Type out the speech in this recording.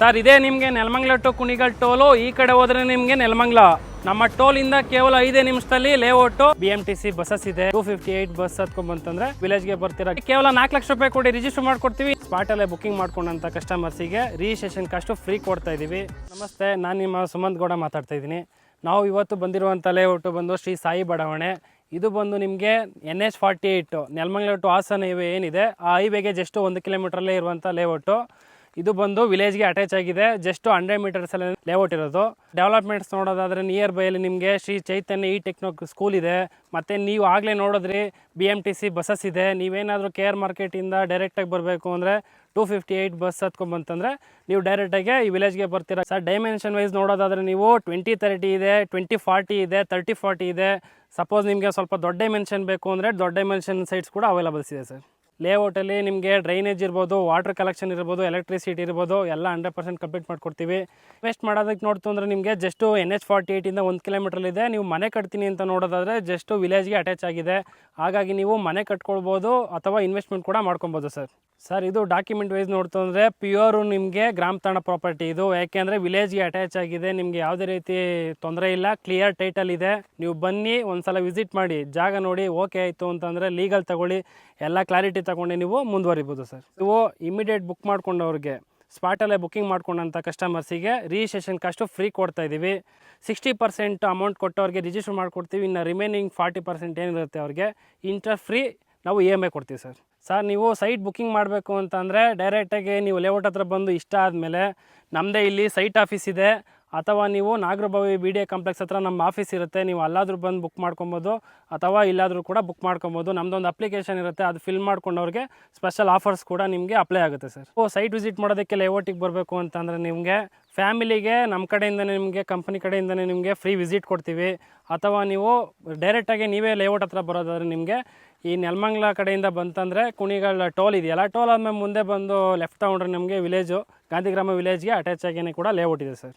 Sir, ಇದೇ ನಿಮಗೆ Nelamangala to Kunigal toll. ಈ ಕಡೆ ಹೋದ್ರೆ ನಿಮಗೆ ನೆಲಮಂಗ್ಲ. ನಮ್ಮ ಟೋಲ್ ಇಂದ ಕೇವಲ ಐದೇ ನಿಮಿಷದಲ್ಲಿ layout B M T C buses ಇದೆ. ಟೂ ಫಿಫ್ಟಿ ಏಟ್ ಬಸ್ ಹತ್ಕೊಂಡ್ ಬಂತಂದ್ರೆ ವಿಲೇಜ್ಗೆ ಬರ್ತೀರಾ. ಕೇವಲ ನಾಲ್ಕು ಲಕ್ಷ ರೂಪಾಯಿ ಕೊಡಿ ರಿಜಿಸ್ಟರ್ ಮಾಡ್ಕೊಡ್ತೀವಿ. ಸ್ಪಾಟ್ ಅಲ್ಲೇ ಬುಕಿಂಗ್ ಮಾಡ್ಕೊಂಡಂತ ಕಸ್ಟಮರ್ಸಿಗೆ ರಿಜಿಸ್ಟ್ರೇಷನ್ ಕಾಸ್ಟ್ ಫ್ರೀ ಕೊಡ್ತಾ ಇದೀವಿ. ನಮಸ್ತೆ, ನಾನು ನಿಮ್ಮ ಸುಮಂತ್ ಗೌಡ ಮಾತಾಡ್ತಾ ಇದ್ದೀನಿ. ನಾವು ಇವತ್ತು ಬಂದಿರುವಂಥ ಲೇಔಟ್ ಬಂದು ಶ್ರೀ ಸಾಯಿ ಬಡಾವಣೆ. ಇದು ಬಂದು ನಿಮಗೆ N H forty eight Nelamangala to Hassan highway ಏನಿದೆ. ಆ ಹೈವೇಗೆ ಜಸ್ಟ್ ಒಂದು ಕಿಲೋಮೀಟ್ರಲ್ಲೇ ಇರುವಂಥ ಲೇಔಟು. ಇದು ಬಂದು ವಿಲೇಜ್ಗೆ ಅಟ್ಯಾಚ್ ಆಗಿದೆ. ಜಸ್ಟ್ ಹಂಡ್ರೆಡ್ ಮೀಟರ್ಸ್ ಅಲ್ಲಿ ಲೇಔಟ್ ಇರೋದು. ಡೆವಲಪ್ಮೆಂಟ್ಸ್ ನೋಡೋದಾದ್ರೆ ನಿಯರ್ ಬೈಯಲ್ಲಿ ನಿಮಗೆ ಶ್ರೀ ಚೈತನ್ಯ ಈ ಟೆಕ್ನೋ ಸ್ಕೂಲ್ ಇದೆ. ಮತ್ತು ನೀವು ಆಗಲೇ ನೋಡಿದ್ರಿ B M T C buses ಇದೆ. ನೀವೇನಾದರೂ ಕೆ ಆರ್ ಮಾರ್ಕೆಟಿಂದ ಡೈರೆಕ್ಟಾಗಿ ಬರಬೇಕು ಅಂದರೆ ಟೂ ಫಿಫ್ಟಿ ಏಯ್ಟ್ ಬಸ್ ಹತ್ಕೊಂಬಂತಂದರೆ ನೀವು ಡೈರೆಕ್ಟಾಗಿ ಈ ವಿಲೇಜ್ಗೆ ಬರ್ತೀರಾ. ಸರ್ ಡೈಮೆನ್ಷನ್ ವೈಸ್ ನೋಡೋದಾದ್ರೆ ನೀವು ಟ್ವೆಂಟಿ ತರ್ಟಿ ಇದೆ ಟ್ವೆಂಟಿ ಫಾರ್ಟಿ ಇದೆ ತರ್ಟಿ ಫಾರ್ಟಿ ಇದೆ. ಸಪೋಸ್ ನಿಮಗೆ ಸ್ವಲ್ಪ ದೊಡ್ಡ ಡೈಮೆನ್ಷನ್ ಬೇಕು ಅಂದರೆ ದೊಡ್ಡ ಡೈಮೆನ್ಷನ್ ಸೈಟ್ಸ್ ಕೂಡ ಅವೈಲಬಲ್ಸ್ ಇದೆ ಸರ್ ಲೇಔಟಲ್ಲಿ ನಿಮಗೆ ಡ್ರೈನೇಜ್ ಇರ್ಬೋದು ವಾಟರ್ ಕಲೆಕ್ಷನ್ ಇರ್ಬೋದು ಎಲೆಕ್ಟ್ರಿಸಿಟಿ ಇರ್ಬೋದು, ಎಲ್ಲ ಹಂಡ್ರೆಡ್ ಪರ್ಸೆಂಟ್ ಕಂಪ್ಲೀಟ್ ಮಾಡ್ಕೊಡ್ತೀವಿ. ಇನ್ವೆಸ್ಟ್ ಮಾಡೋದಕ್ಕೆ ನೋಡ್ತು ಅಂದರೆ ನಿಮಗೆ ಜಸ್ಟು ಎನ್ ಎಚ್ ಫಾರ್ಟಿ ಏಯ್ಟಿಂದ ಒಂದು ಕಿಲೋಮೀಟ್ರಲ್ಲಿದೆ ನೀವು ಮನೆ ಕಟ್ತೀನಿ ಅಂತ ನೋಡೋದಾದರೆ ಜಸ್ಟು ವಿಲೇಜ್ಗೆ ಅಟ್ಯಾಚ್ ಆಗಿದೆ. ಹಾಗಾಗಿ ನೀವು ಮನೆ ಕಟ್ಕೊಳ್ಬೋದು ಅಥವಾ ಇನ್ವೆಸ್ಟ್ಮೆಂಟ್ ಕೂಡ ಮಾಡ್ಕೊಬೋದು ಸರ್. ಸರ್ ಇದು ಡಾಕ್ಯುಮೆಂಟ್ ವೈಸ್ ನೋಡ್ತು ಅಂದರೆ ಪ್ಯೂರು ನಿಮಗೆ ಗ್ರಾಮ ತಾಣ ಪ್ರಾಪರ್ಟಿ ಇದು. ಯಾಕೆಂದರೆ ವಿಲೇಜ್ಗೆ ಅಟ್ಯಾಚ್ ಆಗಿದೆ. ನಿಮಗೆ ಯಾವುದೇ ರೀತಿ ತೊಂದರೆ ಇಲ್ಲ. ಕ್ಲಿಯರ್ ಟೈಟಲ್ ಇದೆ. ನೀವು ಬನ್ನಿ ಒಂದು ಸಲ ವಿಸಿಟ್ ಮಾಡಿ. ಜಾಗ ನೋಡಿ ಓಕೆ ಆಯಿತು ಅಂತಂದರೆ ಲೀಗಲ್ ತಗೊಳ್ಳಿ. ಎಲ್ಲ ಕ್ಲಾರಿಟಿ ತಗೊಂಡು ನೀವು ಮುಂದುವರಿಬೋದು ಸರ್. ನೀವು ಇಮಿಡಿಯೇಟ್ ಬುಕ್ ಮಾಡ್ಕೊಂಡವ್ರಿಗೆ ಸ್ಪಾಟಲ್ಲೇ ಬುಕ್ಕಿಂಗ್ ಮಾಡ್ಕೊಂಡಂಥ ಕಸ್ಟಮರ್ಸಿಗೆ ರಿಜಿಸ್ಟ್ರೇಷನ್ ಕಾಸ್ಟು ಫ್ರೀ ಕೊಡ್ತಾ ಇದ್ದೀವಿ ಸಿಕ್ಸ್ಟಿ ಪರ್ಸೆಂಟ್ ಅಮೌಂಟ್ ಕೊಟ್ಟವ್ರಿಗೆ ರಿಜಿಸ್ಟರ್ ಮಾಡ್ಕೊಡ್ತೀವಿ. ಇನ್ನು ರಿಮೈನಿಂಗ್ ಫಾರ್ಟಿ ಪರ್ಸೆಂಟ್ ಏನಿರುತ್ತೆ ಅವ್ರಿಗೆ ಇಂಟ್ರೆಸ್ಟ್ ಫ್ರೀ ನಾವು ಇ ಎಂ ಐ ಕೊಡ್ತೀವಿ ಸರ್. ಸರ್, ನೀವು ಸೈಟ್ ಬುಕ್ಕಿಂಗ್ ಮಾಡಬೇಕು ಅಂತಂದರೆ ಡೈರೆಕ್ಟಾಗಿ ನೀವು ಲೇಔಟ್ ಹತ್ರ ಬಂದು ಇಷ್ಟ ಆದಮೇಲೆ ನಮ್ಮದೇ ಇಲ್ಲಿ ಸೈಟ್ ಆಫೀಸ್ ಇದೆ. ಅಥವಾ ನೀವು Nagarabhavi B D A complex ಹತ್ರ ನಮ್ಮ ಆಫೀಸ್ ಇರುತ್ತೆ, ನೀವು ಅಲ್ಲಾದರೂ ಬಂದು ಬುಕ್ ಮಾಡ್ಕೊಬೋದು, ಅಥವಾ ಇಲ್ಲಾದರೂ ಕೂಡ ಬುಕ್ ಮಾಡ್ಕೊಬೋದು. ನಮ್ಮದೊಂದು ಅಪ್ಲಿಕೇಶನ್ ಇರುತ್ತೆ, ಅದು ಫಿಲ್ ಮಾಡ್ಕೊಂಡವ್ರಿಗೆ ಸ್ಪೆಷಲ್ ಆಫರ್ಸ್ ಕೂಡ ನಿಮಗೆ ಅಪ್ಲೈ ಆಗುತ್ತೆ ಸರ್ ಓ ಸೈಟ್ ವಿಸಿಟ್ ಮಾಡೋದಕ್ಕೆ ಲೇಔಟಿಗೆ ಬರಬೇಕು ಅಂತಂದರೆ ನಿಮಗೆ ಫ್ಯಾಮಿಲಿಗೆ ನಮ್ಮ ಕಡೆಯಿಂದನೇ ನಿಮಗೆ ಕಂಪನಿ ಕಡೆಯಿಂದನೇ ನಿಮಗೆ ಫ್ರೀ ವಿಸಿಟ್ ಕೊಡ್ತೀವಿ. ಅಥವಾ ನೀವು ಡೈರೆಕ್ಟಾಗಿ ನೀವೇ ಲೇಔಟ್ ಹತ್ರ ಬರೋದಾದ್ರೆ ನಿಮಗೆ ಈ ನೆಲಮಂಗ್ಲ ಕಡೆಯಿಂದ ಬಂತಂದರೆ ಕುಣಿಗಳ ಟೋಲ್ ಇದೆಯಲ್ಲ ಟೋಲ್ ಆದಮೇಲೆ ಮುಂದೆ ಬಂದು ಲೆಫ್ಟ್ ತಗೊಂಡ್ರೆ ನಿಮಗೆ ವಿಲೇಜು ಗಾಂಧಿಗ್ರಾಮ ವಿಲೇಜ್ಗೆ ಅಟ್ಯಾಚ್ ಆಗಿಯೇ ಕೂಡ ಲೇಔಟ್ ಇದೆ ಸರ್